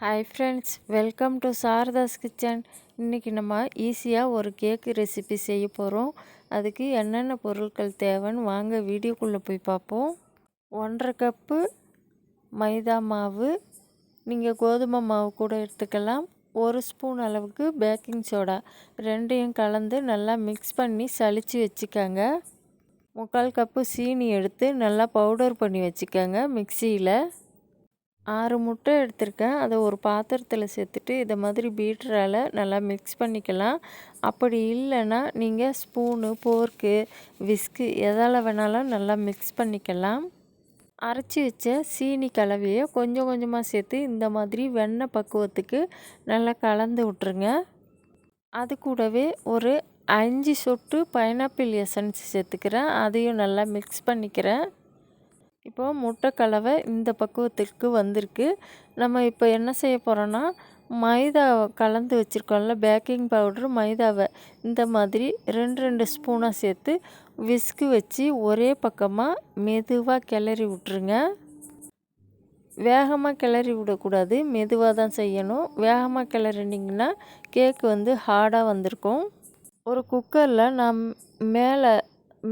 Hi friends welcome to Saradha's kitchen இன்றைக்கி நம்ம ஈஸியாக ஒரு கேக்கு ரெசிபி செய்ய போகிறோம் அதுக்கு என்னென்ன பொருட்கள் தேவைன்னு வாங்க வீடியோக்குள்ளே போய் பார்ப்போம். ஒன்றரை கப்பு மைதா மாவு நீங்கள் கோதுமை மாவு கூட எடுத்துக்கலாம். ஒரு ஸ்பூன் அளவுக்கு பேக்கிங் சோடா ரெண்டையும் கலந்து நல்லா மிக்ஸ் பண்ணி சளிச்சு வச்சுக்கோங்க. முக்கால் கப்பு சீனி எடுத்து நல்லா பவுடர் பண்ணி வச்சுக்கோங்க மிக்சியில். ஆறு முட்டை எடுத்திருக்கேன். அதை ஒரு பாத்திரத்தில் சேர்த்துட்டு இதை மாதிரி பீட்டரால் நல்லா மிக்ஸ் பண்ணிக்கலாம். அப்படி இல்லைன்னா நீங்கள் ஸ்பூனு போர்க்கு விஸ்கு எதால் வேணாலும் நல்லா மிக்ஸ் பண்ணிக்கலாம். அரைச்சி வச்ச சீனி கலவையை கொஞ்சம் கொஞ்சமாக சேர்த்து இந்த மாதிரி வெண்ணெய் பக்குவத்துக்கு நல்லா கலந்து விட்ருங்க அது கூடவே ஒரு அஞ்சு சொட்டு பைனாப்பிள் எசன்ஸ் சேர்த்துக்கிறேன். அதையும் நல்லா மிக்ஸ் பண்ணிக்கிறேன். இப்போது முட்டை கலவை இந்த பக்குவத்திற்கு வந்திருக்கு. நம்ம இப்போ என்ன செய்ய போகிறோன்னா மைதா கலந்து வச்சுருக்கோம்ல பேக்கிங் பவுட்ரு மைதாவை. இந்த மாதிரி ரெண்டு ரெண்டு ஸ்பூனாக சேர்த்து விஸ்கு வச்சு ஒரே பக்கமாக மெதுவாக கிளறி விட்ருங்க வேகமாக கிளறி விடக்கூடாது மெதுவாக தான் செய்யணும். வேகமாக கிளறினிங்கன்னா கேக்கு வந்து ஹார்டாக வந்திருக்கும். ஒரு குக்கரில் நான் மேலே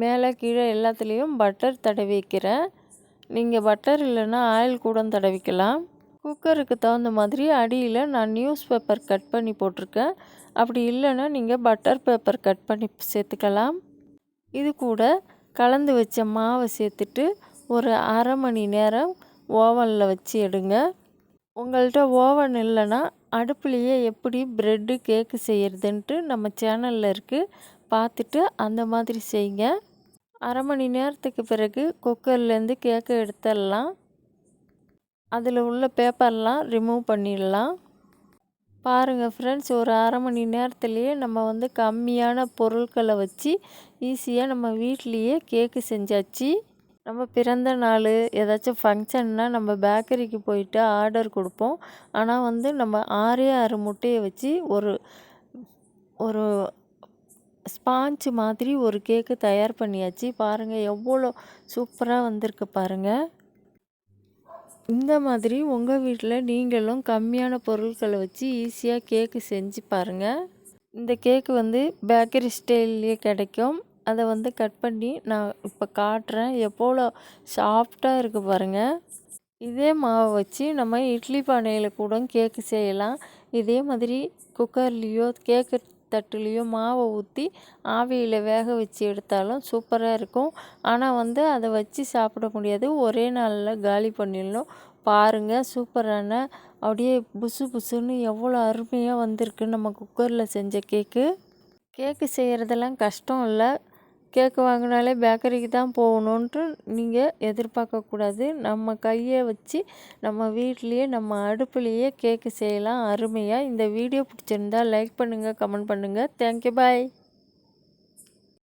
மேலே கீழே எல்லாத்துலேயும் பட்டர் தடவி வைக்கிறேன். நீங்கள் பட்டர் இல்லைன்னா ஆயில் கூட தடவிக்கலாம். குக்கருக்கு தகுந்த மாதிரி அடியில் நான் நியூஸ் பேப்பர் கட் பண்ணி போட்டிருக்கேன். அப்படி இல்லைன்னா நீங்கள் பட்டர் பேப்பர் கட் பண்ணி சேர்த்துக்கலாம். இது கூட கலந்து வச்ச மாவை சேர்த்துட்டு ஒரு அரை மணி நேரம் ஓவனில் வச்சு எடுங்க. உங்கள்கிட்ட ஓவன் இல்லைன்னா அடுப்புலேயே எப்படி ப்ரெட்டு கேக்கு செய்கிறதுன்ட்டு நம்ம சேனலில் இருக்குது பார்த்துட்டு அந்த மாதிரி செய்யுங்க. அரை மணி நேரத்துக்கு பிறகு குக்கர்லேருந்து கேக்கை எடுத்துடலாம். அதில் உள்ள பேப்பர்லாம் ரிமூவ் பண்ணிடலாம். பாருங்கள் ஃப்ரெண்ட்ஸ் ஒரு அரை மணி நேரத்துலேயே நம்ம வந்து கம்மியான பொருட்களை வச்சு ஈஸியாக நம்ம வீட்லேயே கேக்கு செஞ்சாச்சு. நம்ம பிறந்த நாள் ஏதாச்சும் ஃபங்க்ஷன்னா நம்ம பேக்கரிக்கு போயிட்டு ஆர்டர் கொடுப்போம். ஆனால் வந்து நம்ம ஆறே ஆறு முட்டையை வச்சு ஒரு ஒரு ஸ்பாஞ்சு மாதிரி ஒரு கேக்கு தயார் பண்ணியாச்சு. பாருங்கள் எவ்வளோ சூப்பராக வந்திருக்கு பாருங்கள் இந்த மாதிரி உங்கள் வீட்டில் நீங்களும் கம்மியான பொருட்களை வச்சு ஈஸியாக கேக்கு செஞ்சு பாருங்கள் இந்த கேக்கு வந்து பேக்கரி ஸ்டைல்லையே கிடைக்கும். அதை வந்து கட் பண்ணி நான் இப்போ காட்டுறேன். எவ்வளோ சாஃப்டாக இருக்குது பாருங்கள் இதே மாவை வச்சு நம்ம இட்லி பானையில் கூட கேக்கு செய்யலாம். இதே மாதிரி குக்கர்லேயோ கேக்கு தட்டுலேயும் மாவை ஊற்றி ஆவியில் வேக வச்சு எடுத்தாலும் சூப்பராக இருக்கும். ஆனால் வந்து அதை வச்சு சாப்பிட முடியாது. ஒரே நாளில் காலி பண்ணிடணும். பாருங்கள் சூப்பரான அப்படியே புசு புசுன்னு எவ்வளோ அருமையாக வந்திருக்கு நம்ம குக்கரில் செஞ்ச கேக்கு கேக்கு செய்கிறதெல்லாம் கஷ்டம் இல்லை. கேக்கு வாங்கினாலே பேக்கரிக்கு தான் போகணுன்ட்டு நீங்கள் எதிர்பார்க்கக்கூடாது. நம்ம கையை வச்சு நம்ம வீட்லேயே நம்ம அடுப்புலேயே கேக்கு செய்யலாம். அருமையாக இந்த வீடியோ பிடிச்சிருந்தா லைக் பண்ணுங்கள் கமெண்ட் பண்ணுங்கள் தேங்க்யூ பாய்